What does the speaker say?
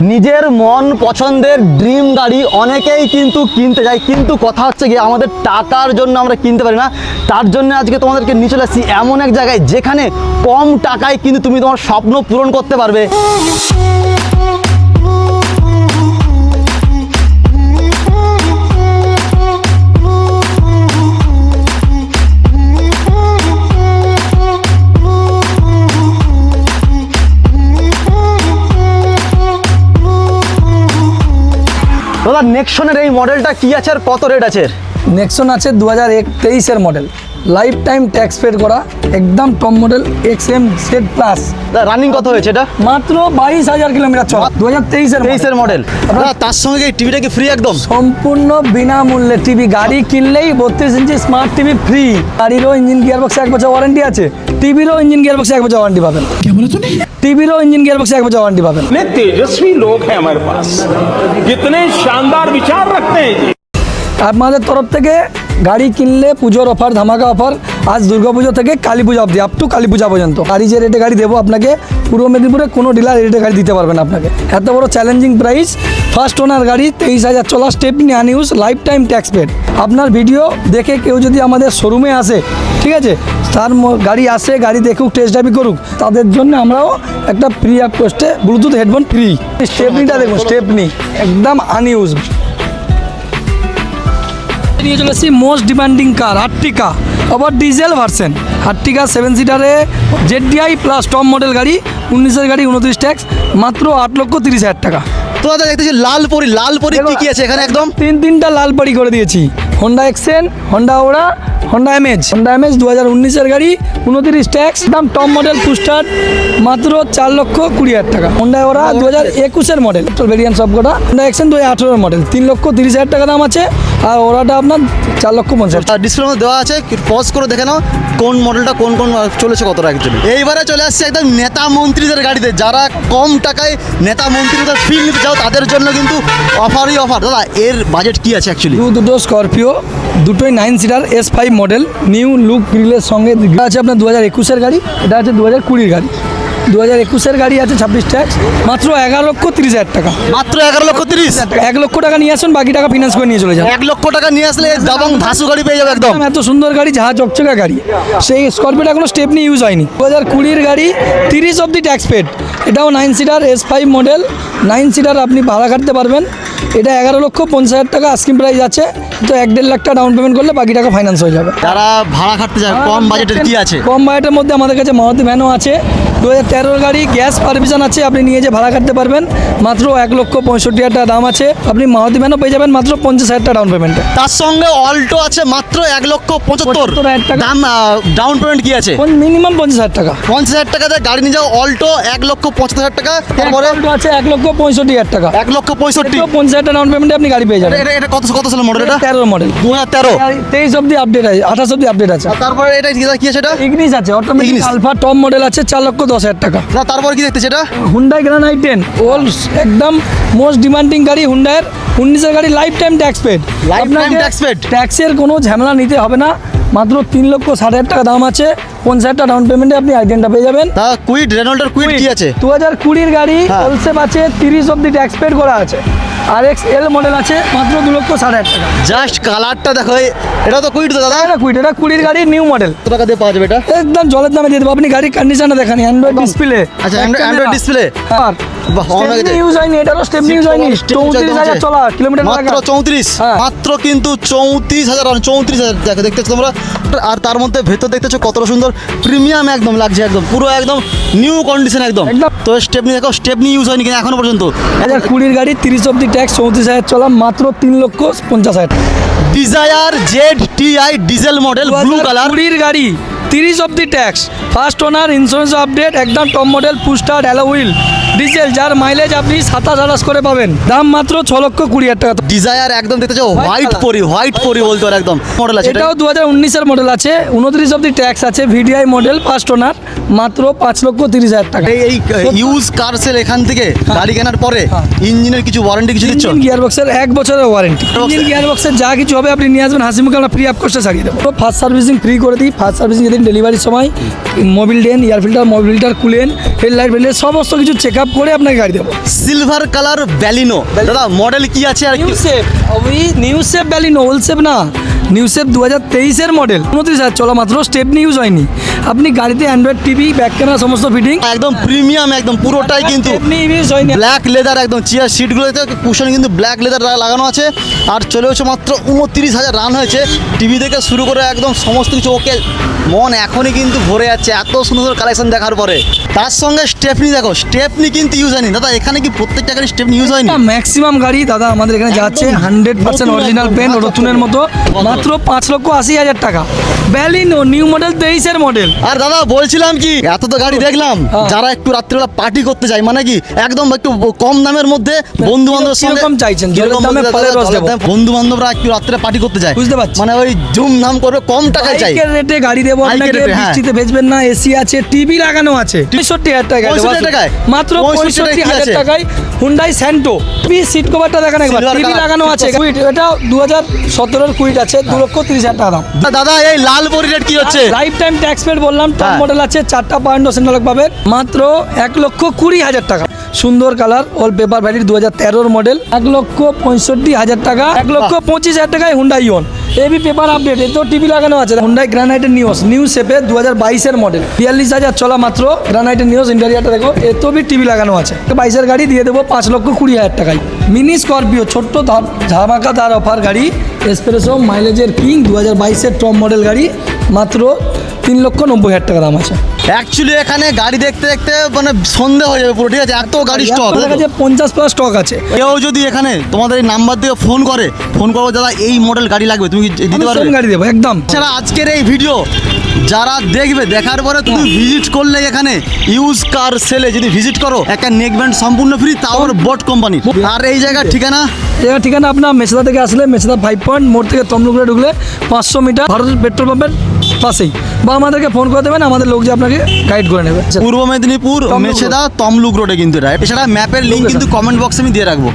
নিজের মন পছন্দের ড্রিম গাড়ি অনেকেই কিন্তু কিনতে যায়। কিন্তু কথা হচ্ছে গিয়ে আমাদের টাকার জন্য আমরা কিনতে পারি না। তার জন্য আজকে তোমাদেরকে নিয়ে চলে আসছি এমন এক জায়গায় যেখানে কম টাকায় কিন্তু তুমি তোমার স্বপ্ন পূরণ করতে পারবে। দাদা নেক্সনের এই মডেলটা কি আছে আর কত রেট আছে নেক্সন আছে দু হাজার তেইশের model life time tax paid করা একদম top model X M set plus running কত হয়েছে এটা? মাত্র বাইশ হাজার কিলোমিটার চল দু হাজার তেইশের তেইশের মডেল তার সঙ্গে টিভিটা কি ফ্রি একদম? সম্পূর্ণ বিনামূল্যে টিভি গাড়ি কিনলেই বত্রিশ ইঞ্চি স্মার্ট টিভি ফ্রি গাড়িরও ইঞ্জিন গিয়ার বক্সে এক বছর ওয়ারেন্টি আছে টিভিরও ইঞ্জিন গিয়ার বক্সে এক বছর ওয়ারেন্টি পাবেন। টিভিরও ইঞ্জিন গিয়ার বক্সে এক বছর ওয়ারেন্টি পাবেন। তেজস্বী লোক হ্যাঁ আমার পাস কিতনে শানদার বিচার রাখতে আপনাদের তরফ থেকে গাড়ি কিনলে পুজোর অফার ধামাকা অফার আজ দুর্গাপুজো থেকে কালী পূজা অবধি আপ টু কালী পূজা পর্যন্ত। গাড়ি যে রেটে গাড়ি দেবো আপনাকে পূর্ব মেদিনীপুরে কোনো ডিলার রেটে গাড়ি দিতে পারবেন আপনাকে। এত বড় চ্যালেঞ্জিং প্রাইস ফার্স্ট ওনার গাড়ি তেইশ হাজার চলা stepney unused life time tax paid আপনার ভিডিও দেখে কেউ যদি আমাদের শোরুমে আসে ঠিক আছে? তার গাড়ি আসে গাড়ি দেখুক টেস্ট ড্রাইভ করুক তাদের জন্য আমরাও একটা ফ্রি অ্যাপ কোস্টে ব্লুটুথ হেডফোন ফ্রি স্টেপনিটা দেখুন স্টেপনি একদম আনইউজ নিয়ে চলে আসছি মোস্ট ডিমান্ডিং কার আর্টিকা আবার ডিজেল ভার্সেন আর্টিকা সেভেন সিটারে জেডিআই প্লাস টপ মডেল গাড়ি উনিশের গাড়ি উনত্রিশ ট্যাক্স মাত্র আট লক্ষ তিরিশ হাজার টাকা। তো দাদা দেখতেছি লাল পরি লাল পরি কি কি আছে এখানে একদম? তিন তিনটা লাল পরি করে দিয়েছি। হন্ডা এক্সেন হন্ডা ওড়া হন্ডা এমএজ হন্ডা এমএজ দু হাজার উনিশের গাড়ি উনত্রিশ ট্যাক্স দাম টপ মডেল পুস্টার মাত্র চার লক্ষ কুড়ি হাজার টাকা। হন্ডা ওরা দু হাজার একুশের মডেল ভেরিয়েন্ট সব কটা হন্ডা এক্সেন দু হাজার আঠেরোর মডেল তিন লক্ষ তিরিশ হাজার টাকা দাম আছে। আর ওরাটা আপনার চার লক্ষ পঞ্চাশ ডিসপ্লে দেওয়া আছে পজ করে দেখে নাও কোন মডেলটা কোন কোন চলেছে কত টাকা অ্যাকচুয়ালি এইবারে চলে আসছে একদম নেতা মন্ত্রীদের গাড়িতে। যারা কম টাকায় নেতা মন্ত্রীদের ফিল নিতে চাও তাদের জন্য কিন্তু অফারই অফার দাদা এর বাজেট কি আছে অ্যাকচুয়ালি দুটো স্করপিও দুটোই nine seater S five model new look গ্রিলের সঙ্গে আছে আপনার দু হাজার একুশের গাড়ি এটা আছে দু হাজার কুড়ির গাড়ি। দু হাজার একুশের গাড়ি আছে ছাব্বিশ ট্যাক্স মাত্র এগারো লক্ষ তিরিশ হাজার টাকা। মাত্র এগারো লক্ষ তিরিশ? এক লক্ষ টাকা নিয়ে আসুন বাকি টাকা ফিনান্স করে নিয়ে চলে যান। এক লক্ষ টাকা নিয়ে আসলে দাবং ধাসু গাড়ি পেয়ে যাবে একদম। এত সুন্দর গাড়ি যাহা চকচকা গাড়ি। সেই স্করপিওটা কোনো স্টেপনি ইউজ হয়নি। দু হাজার কুড়ির গাড়ি তিরিশ অব্দি ট্যাক্স পেড এটাও nine seater S five model nine seater আপনি ভাড়া কাটতে পারবেন। এটা এগারো লক্ষ পঞ্চাশ হাজার টাকা আস্কিং প্রাইস আছে। তো এক দেড় লাখ টাকা ডাউন পেমেন্ট করলে বাকি টাকা ফাইন্যান্স হয়ে যাবে। যারা ভাড়া খাটতে চায় কম বাজেটের কি আছে? কম বাজেটের মধ্যে আমাদের কাছে মারুতি ভ্যানও আছে। দু হাজার গাড়ি গ্যাস পারমিশন আছে আপনি নিয়ে যে ভাড়া কাটতে পারবেন। মাত্র এক লক্ষ পঁয়ষট্টি হাজার টাকা দাম আছে। আপনি মারুতি ভ্যানও পেয়ে যাবেন মাত্র পঞ্চাশ হাজার টাকা ডাউন পেমেন্টে তার সঙ্গে অল্টো আছে মাত্র এক লক্ষ পঁচাত্তর। 75,000 টাকা। দাম ডাউন পেমেন্ট কি আছে? মিনিমাম পঞ্চাশ হাজার টাকা। পঞ্চাশ হাজার টাকাতে গাড়ি নিয়ে যাও অল্টো এক লক্ষ পঁচাত্তর হাজার টাকা। তারপরে? আছে এক লক্ষ পঁয়ষট্টি হাজার টাকা। এক লক্ষ পঁয়ষট্টি। পঞ্চাশ হাজার টাকা ডাউন পেমেন্টে আপনি গাড়ি পেয়ে যাবেন। এটা কত কত সালের মডেল এটা? তেরো মডেল দু হাজার তেরো তেইশ অব্দি আপডেট আছে আঠাশ অব্দি আপডেট আছে। তারপরে এটা কি কি আছে এটা? ইগনিস আছে অটোমেটিক আলফা টপ মডেল আছে চার লক্ষ দশ হাজার টাকা। না, তারপর কি দেখতেছে এটা? হুন্ডাই গ্রানাইট টেন ওল একদম মোস্ট ডিমান্ডিং গাড়ি হুন্ডায়ের উনিশের গাড়ি life time tax paid life time tax paid ট্যাক্সের কোনো ঝামেলা নিতে হবে না। মাত্র তিন লক্ষ ষাট হাজার টাকা দাম আছে। পঞ্চাশ হাজার ডাউন পেমেন্টে আপনি আইটেমটা পেয়ে যাবেন। তা কুইড রেনল্ডের কুইড কি আছে? দু হাজার কুড়ির গাড়ি হ্যাঁ। হোলসেপ আছে তিরিশ অব্দি ট্যাক্স পেড করা আছে। আর এক্স এল মডেল আছে মাত্র দু লক্ষ ষাট হাজার টাকা। জাস্ট কালারটা দেখো এটা তো কুইড দাদা। এটা কুইট এটা কুড়ির গাড়ি নিউ মডেল কত টাকা দিয়ে পাওয়া যাবে এটা? একদম জলের দামে দিয়ে দেবো। আপনি গাড়ির কন্ডিশনটা দেখেন অ্যান্ড্রয়েড ডিসপ্লে আচ্ছা, Android- Android display? মাত্র কিন্তু চৌত্রিশ হাজার চৌত্রিশ হাজার দেখো দেখতেছো তোমরা? আর তার মধ্যে ভেতর দেখতেছো কতটা সুন্দর প্রিমিয়াম একদম লাগছে একদম পুরো একদম নিউ কন্ডিশন একদম। তো স্টেপনি দেখো স্টেপনি ইউজ হয়নি কিন্তু এখনও পর্যন্ত? হাজার কুড়ির গাড়ি তিরিশ অব্দি ট্যাক্স চৌত্রিশ হাজার চলা মাত্র তিন লক্ষ পঞ্চাশ হাজার Dzire Z T I diesel model blue colour কুড়ির গাড়ি তিরিশ অব্দি tax first owner insurance update একদম টপ মডেল পুস্টার অ্যালো হুইল ডিজেল যার মাইলেজ আপনি সাতাশ আঠাশ করে পাবেন। দাম মাত্র ছ লক্ষ কুড়ি হাজার টাকা। ডিজায়ার একদম দেখতে চাও? হোয়াইট পরি হোয়াইট পরি বলতে পারো একদম। মডেল আছে এটাও দু হাজার উনিশের মডেল আছে। উনত্রিশ অব্দি ট্যাক্স আছে। ভিডিআই মডেল ফার্স্ট ওনার মাত্র পাঁচ লক্ষ তিরিশ হাজার টাকা। এই ইউজ কার সেল এখান থেকে গাড়ি কেনার পরে হ্যাঁ। ইঞ্জিনের কিছু ওয়ারেন্টি কিছু দিচ্ছ? গিয়ার বক্সের এক বছরের ওয়ারেন্টি ইঞ্জিন গিয়ার বক্সের যা কিছু হবে আপনি নিয়ে আসবেন হাসি মুখে আমরা ফ্রি আপ কোর্সে ছাড়িয়ে দেবো। ফার্স্ট সার্ভিসিং ফ্রি করে দিই। ফার্স্ট সার্ভিসিং যদি দিন ডেলিভারির সময় মোবিল ডেন air filter Mobil filter Kulen headlight ফেডলাইট সমস্ত কিছু চেক আপ করে আপনাকে গাড়ি দেবো। সিলভার কালার ব্যালিনো দাদা মডেল কি আছে আর নিউ কি- ওই new shape Baleno old shape না। নিউ সেফ দু হাজার তেইশের মডেল উনত্রিশ হাজার চলা মাত্র স্টেপ নিউজ হয়নি। আপনি গাড়িতে অ্যান্ড্রয়েড টিভি ব্যাক ক্যামেরা সমস্ত ফিটিং একদম প্রিমিয়াম একদম পুরোটাই কিন্তু ইউজ হয়নি ব্ল্যাক লেদার একদম চেয়ার সিটগুলোতে কুশন কিন্তু ব্ল্যাক লেদার লাগানো আছে। আর চলে হচ্ছে মাত্র উনত্রিশ হাজার রান হয়েছে। টিভি থেকে শুরু করে একদম সমস্ত কিছু ওকে মন এখনই কিন্তু ভরে যাচ্ছে এত সুন্দর কালেকশন দেখার পরে। তার সঙ্গে স্টেপনি দেখো স্টেপনি কিন্তু ইউজ হয়নি। দাদা এখানে কি প্রত্যেকটা গাড়ি স্টেপনি ইউজ হয়নি? ম্যাক্সিমাম গাড়ি দাদা আমাদের এখানে যাচ্ছে হান্ড্রেড পার্সেন্ট অরিজিনাল পেন আচ্ছা, রতুনের মতো মাত্র পাঁচ লক্ষ আশি হাজার টাকা। ব্যালিনো নিউ মডেল তেইশের মডেল আর দাদা বলছিলাম কি এত তো গাড়ি দেখলাম হ্যাঁ। যারা একটু রাত্রিবেলা পার্টি করতে যায় মানে কি একদম একটু কম দামের মধ্যে বন্ধু বান্ধবের সঙ্গে কীরকম চাইছেন? বন্ধু বান্ধবরা একটু রাত্রে পার্টি করতে যায় বুঝতে পারছি। মানে ওই ধুমধাম করবে কম টাকায় চাই রেটে গাড়ি দেবো আপনাকে হ্যাঁ। বৃষ্টিতে ভেজবেন না এসি আছে টিভি লাগানো আছে পঁয়ষট্টি হাজার টাকা দেবো। 65 টাকায়? মাত্র পঁয়ষট্টি হাজার টাকায় হুন্ডাই স্যান্টো টিভি সিট কভারটা দেখেন একবার টিভি লাগানো আছে কুইট এটা দু হাজার সতেরোর কুইট আছে দু লক্ষ তিরিশ হাজার টাকা দাম দাদা এই লাল বড়ি রেট কি হচ্ছে লাইফ টাইম ট্যাক্স পেড বললাম টপ হ্যাঁ। মডেল আছে চারটা পয়েন্ট সেন্টার পাবে মাত্র এক লক্ষ কুড়ি হাজার টাকা। সুন্দর কালার অল পেপার ভ্যালির দু হাজার তেরোর মডেল এক লক্ষ পঁয়ষট্টি হাজার টাকা এক লক্ষ পঁচিশ হাজার টাকায় হুন্ডাই ইয়ন এবি পেপার আপডেট এতেও টিভি লাগানো আছে। হুন্ডাই গ্রানাইটের নিউজ নিউ শেপে দু হাজার বাইশের মডেল বিয়াল্লিশ হাজার চলা মাত্র গ্রানাইটের নিউজ ইন্টারিয়ারটা দেখো এতেও বি টিভি লাগানো আছে। বাইশের গাড়ি দিয়ে দেবো পাঁচ লক্ষ কুড়ি হাজার টাকায়। মিনি স্করপিও ছোট্ট ধা- ধামাকাদার অফার গাড়ি। এসপ্রেসো মাইলেজের কিং দু হাজার বাইশের টপ মডেল গাড়ি। মাত্র তিন লক্ষ নব্বই হাজার টাকা দাম আছে। অ্যাকচুয়ালি এখানে গাড়ি দেখতে দেখতে মানে সন্ধে হয়ে যাবে পুরো ঠিক আছে? এত গাড়ি স্টক কাছে পঞ্চাশ প্লাস স্টক আছে। কেউ যদি এখানে তোমাদের এই নাম্বার দিয়ে ফোন করে ফোন করব দাদা এই মডেল গাড়ি লাগবে তুমি দিতে পারবে? গাড়ি দেবো একদম। এছাড়া আজকের এই ভিডিও যারা দেখবে দেখার পরে তুমি ভিজিট করলে এখানে ইউজ কার সেলে যদি ভিজিট করো একটা নেক ব্যান্ড সম্পূর্ণ ফ্রি তাও বট কোম্পানি আর এই জায়গার ঠিকানা? এবার ঠিকানা আপনার মেছেদা থেকে আসলে মেছেদা ফাইভ পয়েন্ট মোড় থেকে তমলুকুড়ে ঢুকলে পাঁচশো মিটার ভারতের পেট্রোল পাম্পের পাশেই। বা আমাদেরকে ফোন করে দেবেন আমাদের লোক যে আপনাকে গাইড করে নেবে। পূর্ব মেদিনীপুর মেছেদা তমলুক রোডে কিন্তু এটা। এছাড়া ম্যাপের লিঙ্ক কিন্তু কমেন্ট বক্সে আমি দিয়ে রাখব।